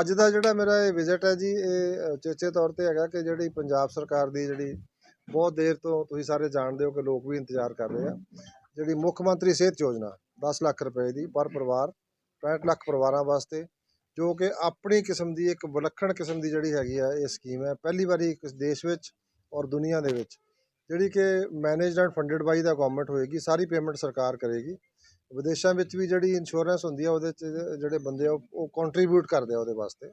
ਅੱਜ ਦਾ ਜਿਹੜਾ ਮੇਰਾ ਇਹ ਵਿਜ਼ਿਟ ਹੈ ਜੀ, ਇਹ ਚੇਚੇ ਤੌਰ ਤੇ ਹੈਗਾ ਕਿ ਜਿਹੜੀ ਪੰਜਾਬ ਸਰਕਾਰ ਦੀ ਜਿਹੜੀ ਬਹੁਤ ਦੇਰ ਤੋਂ ਤੁਸੀਂ ਸਾਰੇ ਜਾਣਦੇ ਹੋ ਕਿ ਲੋਕ ਵੀ ਇੰਤਜ਼ਾਰ ਕਰ ਰਹੇ ਆ। ਜਿਹੜੀ ਮੁੱਖ ਮੰਤਰੀ ਸਿਹਤ ਯੋਜਨਾ 10 ਲੱਖ ਰੁਪਏ ਦੀ ਪਰ ਪਰਿਵਾਰ 65 ਲੱਖ ਪਰਿਵਾਰਾਂ ਵਾਸਤੇ, ਜੋ ਕਿ ਆਪਣੀ ਕਿਸਮ ਦੀ ਇੱਕ ਵਿਲੱਖਣ ਕਿਸਮ ਦੀ ਜਿਹੜੀ ਹੈਗੀ ਆ, ਇਹ ਸਕੀਮ ਹੈ। ਪਹਿਲੀ ਵਾਰੀ ਇਸ ਦੇਸ਼ ਵਿੱਚ ਔਰ ਦੁਨੀਆ ਦੇ ਵਿੱਚ ਜਿਹੜੀ ਕਿ managed and funded by the government ਹੋਏਗੀ, ਸਾਰੀ ਪੇਮੈਂਟ ਸਰਕਾਰ ਕਰੇਗੀ। ਵਿਦੇਸ਼ਾਂ ਵਿੱਚ ਵੀ ਜਿਹੜੀ ਇੰਸ਼ੋਰੈਂਸ ਹੁੰਦੀ ਆ, ਉਹਦੇ 'ਚ ਜਿਹੜੇ ਬੰਦੇ ਆ, ਉਹ- ਉਹ ਕੰਟਰੀਬਿਊਟ ਕਰਦੇ ਆ ਉਹਦੇ ਵਾਸਤੇ।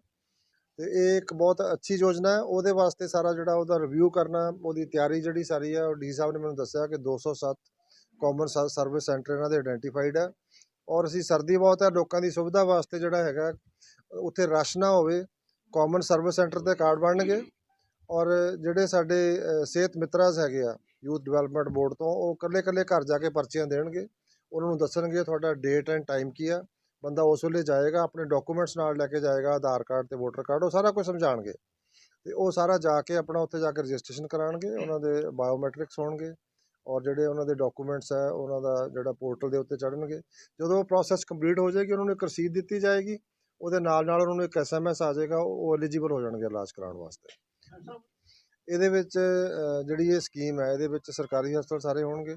ਤੇ ਇਹ ਇੱਕ ਬਹੁਤ ਅੱਛੀ ਯੋਜਨਾ ਹੈ। ਉਹਦੇ ਵਾਸਤੇ ਸਾਰਾ ਜਿਹੜਾ ਉਹਦਾ ਰਿਵਿਊ ਕਰਨਾ, ਉਹਦੀ ਤਿਆਰੀ ਜਿਹੜੀ ਸਾਰੀ ਆ, ਉਹ ਡੀ ਸਾਹਿਬ ਨੇ ਮੈਨੂੰ ਦੱਸਿਆ ਕਿ 207 ਕਾਮਨ ਸਰਵਿਸ ਸੈਂਟਰ ਇਹਨਾਂ ਦੇ ਆਇਡੈਂਟੀਫਾਈਡ ਹੈ ਔਰ ਅਸੀਂ ਸਰਦੀ ਬਹੁਤ ਹੈ ਲੋਕਾਂ ਦੀ ਸੁਵਿਧਾ ਵਾਸਤੇ ਜਿਹੜਾ ਹੈਗਾ, ਉੱਥੇ ਰਸ਼ ਨਾ ਹੋਵੇ ਕਾਮਨ ਸਰਵਿਸ ਸੈਂਟਰ ਤੇ ਕਾਰਡ ਬਣਨਗੇ। ਔਰ ਜਿਹੜੇ ਸਾਡੇ ਸਿਹਤ ਮਿੱਤਰਾਸ ਹੈਗੇ ਆ ਯੂਥ ਡਿਵੈਲਪਮੈਂਟ ਬੋਰਡ ਤੋਂ, ਉਹ ਇਕੱਲੇ ਇਕੱਲੇ ਘਰ ਜਾ ਕੇ ਪਰਚੀਆਂ ਦੇਣਗੇ। ਉਹਨਾਂ ਨੂੰ ਦੱਸਣਗੇ ਤੁਹਾਡਾ ਡੇਟ ਐਂਡ ਟਾਈਮ ਕੀ ਆ। ਬੰਦਾ ਉਸ ਵੇਲੇ ਜਾਏਗਾ, ਆਪਣੇ ਡਾਕੂਮੈਂਟਸ ਨਾਲ ਲੈ ਕੇ ਜਾਏਗਾ, ਆਧਾਰ ਕਾਰਡ ਤੇ ਵੋਟਰ ਕਾਰਡ, ਉਹ ਸਾਰਾ ਕੁਝ ਸਮਝਾਣਗੇ ਤੇ ਉਹ ਸਾਰਾ ਜਾ ਕੇ ਆਪਣਾ ਉੱਥੇ ਜਾ ਕੇ ਰਜਿਸਟ੍ਰੇਸ਼ਨ ਕਰਾਉਣਗੇ, ਉਹਨਾਂ ਦੇ ਬਾਇਓਮੈਟ੍ਰਿਕਸ ਹੋਣਗੇ ਔਰ ਜਿਹੜੇ ਉਹਨਾਂ ਦੇ ਡਾਕੂਮੈਂਟਸ ਹੈ, ਉਹਨਾਂ ਦਾ ਜਿਹੜਾ ਪੋਰਟਲ ਦੇ ਉੱਤੇ ਚੜਨਗੇ ਜਦੋਂ ਉਹ ਪ੍ਰੋਸੈਸ ਕੰਪਲੀਟ ਹੋ ਜਾਏਗੀ, ਉਹਨਾਂ ਨੂੰ ਇੱਕ ਰਸੀਦ ਦਿੱਤੀ ਜਾਏਗੀ, ਉਹਦੇ ਨਾਲ ਨਾਲ ਉਹਨਾਂ ਨੂੰ ਇੱਕ ਐਸਐਮਐਸ ਆ ਜਾਏਗਾ, ਉਹ ਐਲੀਜੀਬਲ ਹੋ ਜਾਣਗੇ ਇਲਾਜ ਕਰਾਉਣ ਵਾਸਤੇ। ਇਹਦੇ ਵਿੱਚ ਜਿਹੜੀ ਇਹ ਸਕੀਮ ਹੈ, ਇਹਦੇ ਵਿੱਚ ਸਰਕਾਰੀ ਹਸਪਤਾਲ ਸਾਰੇ ਹੋਣਗੇ।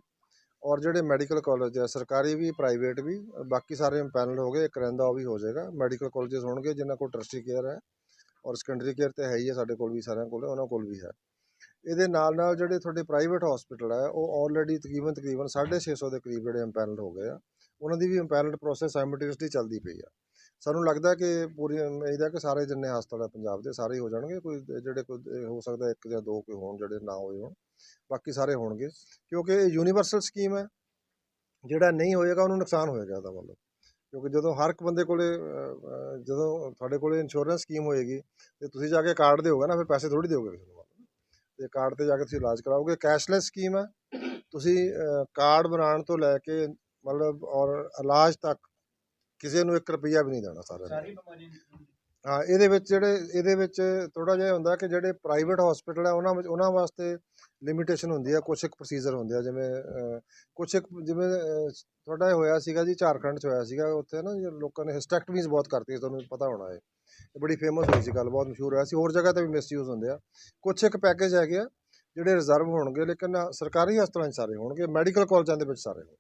ਔਰ ਜਿਹੜੇ ਮੈਡੀਕਲ ਕਾਲਜ ਆ, ਸਰਕਾਰੀ ਵੀ ਪ੍ਰਾਈਵੇਟ ਵੀ, ਬਾਕੀ ਸਾਰੇ ਇੰਪੈਨਲ ਹੋ ਗਏ, ਇੱਕ ਰਹਿੰਦਾ ਉਹ ਵੀ ਹੋ ਜਾਏਗਾ। ਮੈਡੀਕਲ ਕਾਲਜਸ ਹੋਣਗੇ, ਜਿਨ੍ਹਾਂ ਕੋਲ ਟਰਸਟੀ ਕੇਅਰ ਹੈ ਔਰ ਸੈਕੰਡਰੀ ਕੇਅਰ ਤੇ ਹੈ ਹੀ ਹੈ, ਸਾਡੇ ਕੋਲ ਵੀ, ਸਾਰਿਆਂ ਕੋਲ, ਉਹਨਾਂ ਕੋਲ ਵੀ ਹੈ। ਇਹਦੇ ਨਾਲ ਨਾਲ ਜਿਹੜੇ ਤੁਹਾਡੇ ਪ੍ਰਾਈਵੇਟ ਹਸਪੀਟਲ ਹੈ ਉਹ ਆਲਰੇਡੀ ਤਕਰੀਬਨ ਤਕਰੀਬਨ 650 ਦੇ ਕਰੀਬ ਜਿਹੜੇ ਇੰਪੈਨਲ ਹੋ ਗਏ ਆ, ਉਹਨਾਂ ਦੀ ਵੀ ਇੰਪੈਨਲ ਪ੍ਰੋਸੈਸ ਸਾਈਮਲਟੇਨੀਅਸਲੀ ਚੱਲਦੀ ਪਈ ਆ। ਸਾਨੂੰ ਲੱਗਦਾ ਕਿ ਪੂਰੀ, ਉਮੀਦ ਹੈ ਕਿ ਸਾਰੇ ਜਿੰਨੇ ਹਸਪਤਾਲ ਹੈ ਪੰਜਾਬ ਦੇ, ਸਾਰੇ ਹੀ ਹੋ ਜਾਣਗੇ, ਕੋਈ ਜਿਹੜੇ ਕੋਈ ਹੋ ਸਕਦਾ ਇੱਕ ਜਾਂ ਦੋ ਕੋਈ ਹੋਣ, ਜਿਹੜੇ ਨਾ ਹੋਏ ਹੋਣ, ਬਾਕੀ ਸਾਰੇ ਹੋਣਗੇ, ਕਿਉਂਕਿ ਇਹ ਯੂਨੀਵਰਸਲ ਸਕੀਮ ਹੈ, ਜਿਹੜਾ ਨਹੀਂ ਹੋਏਗਾ, ਉਹਨੂੰ ਨੁਕਸਾਨ ਹੋਏਗਾ ਇਹਦਾ ਮਤਲਬ, ਕਿਉਂਕਿ ਜਦੋਂ ਹਰ ਇੱਕ ਬੰਦੇ ਕੋਲੇ ਜਦੋਂ ਤੁਹਾਡੇ ਕੋਲੇ ਇੰਸ਼ੋਰੈਂਸ ਸਕੀਮ ਹੋਏਗੀ, ਤੇ ਤੁਸੀਂ ਜਾ ਕੇ ਕਾਰਡ ਦਿਓਗੇ ਨਾ, ਫਿਰ ਪੈਸੇ ਥੋੜੀ ਦਿਓਗੇ ਕਿਸੇ ਨੂੰ ਮਤਲਬ, ਤੇ ਕਾਰਡ ਤੇ ਜਾ ਕੇ ਤੁਸੀਂ ਇਲਾਜ ਕਰਾਓਗੇ ਕੈਸ਼ਲੈਸ ਸਕੀਮ ਹੈ, ਤੁਸੀਂ ਕਾਰਡ ਬਣਾਉਣ ਤੋਂ ਲੈ ਕੇ ਮਤਲਬ ਔਰ ਇਲਾਜ ਤੱਕ ਕਿਸੇ ਨੂੰ 1 ਰੁਪਿਆ ਵੀ ਨਹੀਂ ਦੇਣਾ ਸਾਰਿਆਂ ਨੂੰ। ਹਾਂ ਇਹਦੇ ਵਿੱਚ ਜਿਹੜੇ ਇਹਦੇ ਵਿੱਚ ਥੋੜਾ ਜਿਹਾ ਹੁੰਦਾ ਕਿ ਜਿਹੜੇ ਪ੍ਰਾਈਵੇਟ ਹਸਪੀਟਲ ਹੈ ਉਹਨਾਂ ਵਿੱਚ ਉਹਨਾਂ ਵਾਸਤੇ ਲਿਮਿਟੇਸ਼ਨ ਹੁੰਦੀ ਹੈ ਕੁਛ ਇੱਕ ਪ੍ਰੋਸੀਜਰ ਹੁੰਦੇ ਆ ਜਿਵੇਂ ਕੁਛ ਇੱਕ ਜਿਵੇਂ ਤੁਹਾਡਾ ਇਹ ਹੋਇਆ ਸੀਗਾ ਜੀ ਝਾਰਖੰਡ 'ਚ ਹੋਇਆ ਸੀਗਾ ਉੱਥੇ ਨਾ ਲੋਕਾਂ ਨੇ ਹਿਸਟੈਕਟਮੀਜ਼ ਬਹੁਤ ਕਰਤੀ ਤੁਹਾਨੂੰ ਪਤਾ ਹੋਣਾ ਹੈ ਇਹ ਬੜੀ ਫੇਮਸ ਹੋਈ ਸੀ ਗੱਲ ਬਹੁਤ ਮਸ਼ਹੂਰ ਹੋਇਆ ਸੀ ਹੋਰ ਜਗ੍ਹਾ ਤੇ ਵੀ ਮਿਸਯੂਜ਼ ਹੁੰਦੇ ਆ। ਕੁਛ ਇੱਕ ਪੈਕੇਜ ਹੈਗੇ ਆ ਜਿਹੜੇ ਰਿਜ਼ਰਵ ਹੋਣਗੇ ਲੇਕਿਨ ਸਰਕਾਰੀ ਹਸਪਤਾਲਾਂ 'ਚ ਸਾਰੇ ਹੋਣਗੇ ਮੈਡੀਕਲ ਕਾਲਜਾਂ ਦੇ ਵਿੱਚ ਸਾਰੇ ਹੋਣਗੇ।